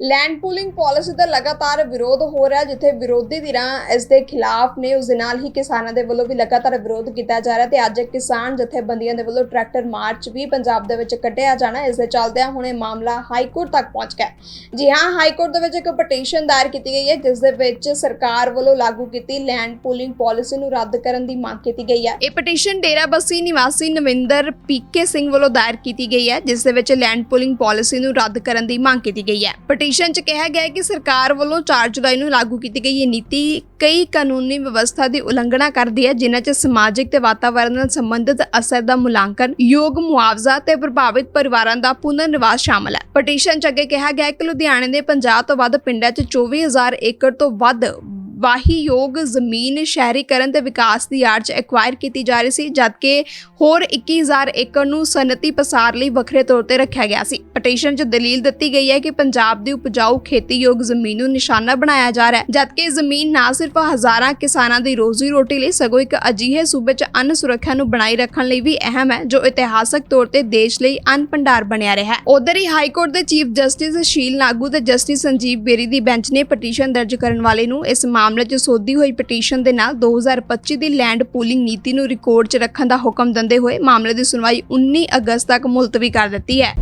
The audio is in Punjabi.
ਲੈਂਡ ਪੂਲਿੰਗ ਪਾਲਿਸੀ ਦਾ ਲਗਾਤਾਰ ਵਿਰੋਧ ਹੋ ਰਿਹਾ ਜਿੱਥੇ ਵਿਰੋਧੀ ਧਿਰਾਂ ਇਸ ਦੇ ਖਿਲਾਫ ਨੇ, ਉਸ ਦੇ ਨਾਲ ਹੀ ਕਿਸਾਨਾਂ ਦੇ ਵੱਲੋਂ ਵੀ ਲਗਾਤਾਰ ਵਿਰੋਧ ਕੀਤਾ ਜਾ ਰਿਹਾ ਤੇ ਅੱਜ ਕਿਸਾਨ ਜਥੇਬੰਦੀਆਂ ਦੇ ਵੱਲੋਂ ਟਰੈਕਟਰ ਮਾਰਚ ਵੀ ਪੰਜਾਬ ਦੇ ਵਿੱਚ ਕੱਢਿਆ ਜਾਣਾ ਇਸ ਦੇ ਚੱਲਦਿਆਂ ਹੁਣ ਇਹ ਮਾਮਲਾ ਹਾਈ ਕੋਰਟ ਤੱਕ ਪਹੁੰਚ ਗਿਆ ਜੀ ਹਾਂ ਹਾਈ ਕੋਰਟ ਦੇ ਵਿੱਚ ਇੱਕ ਪਟੀਸ਼ਨ ਦਾਇਰ ਕੀਤੀ ਗਈ ਹੈ, ਜਿਸ ਦੇ ਵਿੱਚ ਸਰਕਾਰ ਵੱਲੋਂ ਲਾਗੂ ਕੀਤੀ ਲੈਂਡ ਪੂਲਿੰਗ ਪਾਲਿਸੀ ਨੂੰ ਰੱਦ ਕਰਨ ਦੀ ਮੰਗ ਕੀਤੀ ਗਈ ਹੈ। ਇਹ ਪਟੀਸ਼ਨ ਡੇਰਾਬੱਸੀ ਨਿਵਾਸੀ ਨਵਿੰਦਰ ਪੀਕੇ ਸਿੰਘ ਵੱਲੋਂ ਦਾਇਰ ਕੀਤੀ ਗਈ ਹੈ, ਜਿਸ ਦੇ ਵਿੱਚ ਲੈਂਡ ਪੂਲਿੰਗ ਪਾਲਿਸੀ ਨੂੰ ਰੱਦ ਕਰਨ ਦੀ ਮੰਗ ਕੀਤੀ ਗਈ ਹੈ। ਪਟੀਸ਼ਨ 'ਚ ਕਿਹਾ ਗਿਆ ਹੈ ਕਿ ਸਰਕਾਰ ਵੱਲੋਂ 4 ਜੁਲਾਈ ਨੂੰ ਲਾਗੂ ਕੀਤੀ ਗਈ ਇਹ ਨੀਤੀ ਕਈ ਕਾਨੂੰਨੀ ਵਿਵਸਥਾ ਦੀ ਉਲੰਘਣਾ ਕਰਦੀ ਹੈ, ਜਿਨ੍ਹਾਂ 'ਚ ਸਮਾਜਿਕ ਤੇ ਵਾਤਾਵਰਣ ਨਾਲ ਸੰਬੰਧਿਤ ਅਸਰ ਦਾ ਮੁਲਾਂਕਣ, ਯੋਗ ਮੁਆਵਜ਼ਾ ਤੇ ਪ੍ਰਭਾਵਿਤ ਪਰਿਵਾਰਾਂ ਦਾ ਪੁਨਰ ਨਿਵਾਸ ਸ਼ਾਮਲ ਹੈ। ਪਟੀਸ਼ਨ 'ਚ ਅੱਗੇ ਕਿਹਾ ਗਿਆ ਹੈ ਕਿ ਲੁਧਿਆਣੇ ਦੇ 50 ਤੋਂ ਵੱਧ ਪਿੰਡਾਂ 'ਚ 24000 ਏਕੜ ਤੋਂ ਵੱਧ ਵਾਹੀਯੋਗ ਜ਼ਮੀਨ ਸ਼ਹਿਰੀਕਰਨ ਤੇ ਵਿਕਾਸ ਦੀ ਆੜ 'ਚ ਐਕਵਾਇਰ ਕੀਤੀ ਜਾ ਰਹੀ ਸੀ, ਜਦਕਿ ਹੋਰ 21000 ਏਕੜ ਨੂੰ ਸਨਅਤੀ ਪਸਾਰ ਲਈ ਵੱਖਰੇ ਤੌਰ ਤੇ ਰੱਖਿਆ ਗਿਆ ਸੀ। ਪਟੀਸ਼ਨ 'ਚ ਦਲੀਲ ਦਿੱਤੀ ਗਈ ਹੈ ਕਿ ਪੰਜਾਬ ਦੀ ਉਪਜਾਊ ਖੇਤੀਯੋਗ ਜ਼ਮੀਨ ਨੂੰ ਨਿਸ਼ਾਨਾ ਬਣਾਇਆ ਜਾ ਰਿਹਾ ਹੈ, ਜਦਕਿ ਇਹ ਜ਼ਮੀਨ ਨਾ ਸਿਰਫ ਹਜ਼ਾਰਾਂ ਕਿਸਾਨਾਂ ਦੀ ਰੋਜ਼ੀ ਰੋਟੀ ਲਈ, ਸਗੋਂ ਇੱਕ ਅਜਿਹੇ ਸੂਬੇ 'ਚ ਅੰਨ ਸੁਰੱਖਿਆ ਨੂੰ ਬਣਾਈ ਰੱਖਣ ਲਈ ਵੀ ਅਹਿਮ ਹੈ, ਜੋ ਇਤਿਹਾਸਕ ਤੌਰ ਤੇ ਦੇਸ਼ ਲਈ ਅੰਨ ਭੰਡਾਰ ਬਣਿਆ ਰਿਹਾ ਹੈ। ਉਧਰ ਹੀ ਹਾਈ ਕੋਰਟ ਦੇ ਚੀਫ ਜਸਟਿਸ ਸ਼ੀਲ ਨਾਗੂ ਤੇ ਜਸਟਿਸ ਸੰਜੀਵ ਬੇਰੀ ਦੀ ਬੈਂਚ ਨੇ ਪਟੀਸ਼ਨ ਦਰਜ ਕਰਨ ਵਾਲੇ ਨੂੰ ਇਸ ਮਾਮਲੇ 'ਚ ਸੋਧੀ ਹੋਈ ਪਟੀਸ਼ਨ ਦੇ ਨਾਲ 2025 ਦੀ ਲੈਂਡ ਪੂਲਿੰਗ ਨੀਤੀ ਨੂੰ ਰਿਕਾਰਡ 'ਚ ਰੱਖਣ ਦਾ ਹੁਕਮ ਦਿੰਦੇ ਹੋਏ ਮਾਮਲੇ ਦੀ ਸੁਣਵਾਈ 19 ਅਗਸਤ ਤੱਕ ਮੁਲਤਵੀ ਕਰ ਦਿੱਤੀ ਹੈ।